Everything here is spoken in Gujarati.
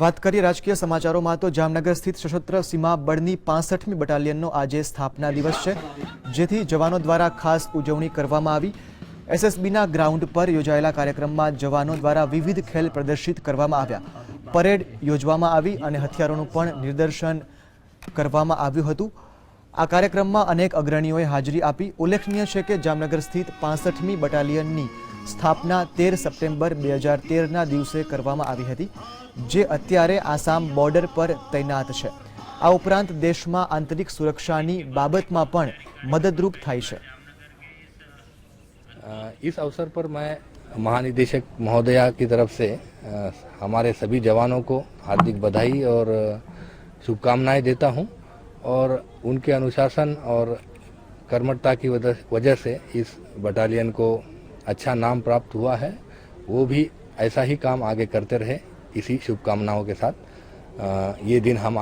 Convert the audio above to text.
વાત કરીએ રાજકીય સમાચારોમાં તો જામનગર સ્થિત સશસ્ત્ર સીમા બળની પાસઠમી બટાલિયનનો આજે સ્થાપના દિવસ છે જેથી જવાનો દ્વારા ખાસ ઉજવણી કરવામાં આવી એસએસબીના ગ્રાઉન્ડ પર યોજાયેલા કાર્યક્રમમાં જવાનો દ્વારા વિવિધ ખેલ પ્રદર્શિત કરવામાં આવ્યા પરેડ યોજવામાં આવી અને હથિયારોનું પણ નિદર્શન કરવામાં આવ્યું હતું આ કાર્યક્રમમાં અનેક અગ્રણીઓએ હાજરી આપી ઉલ્લેખનીય છે કે જામનગર સ્થિત પાસઠમી બટાલિયનની स्थापना 13 सितंबर 2013 ना दिसे करवामा आवी होती जे અત્યારે આસામ બોર્ડર પર तैनात છે આ ઉપरांत દેશમાં આંતરિક સુરક્ષાની બાબતમાં પણ મદદરૂપ થઈ છે આ ઈસ અવસર પર મે મહાનિદેશક મહોદયા કી તરફ સે હમારે સભી જવાનો કો હાર્દિક બધાઈ ઓર શુભકામનાએ દેતા હું ઓર ઉનકે અનુશાસન ઓર કર્મર્તા કી વજહ સે ઈસ બટાલિયન કો अच्छा नाम प्राप्त हुआ है वो भी ऐसा ही काम आगे करते रहे इसी शुभकामनाओं के साथ ये दिन हम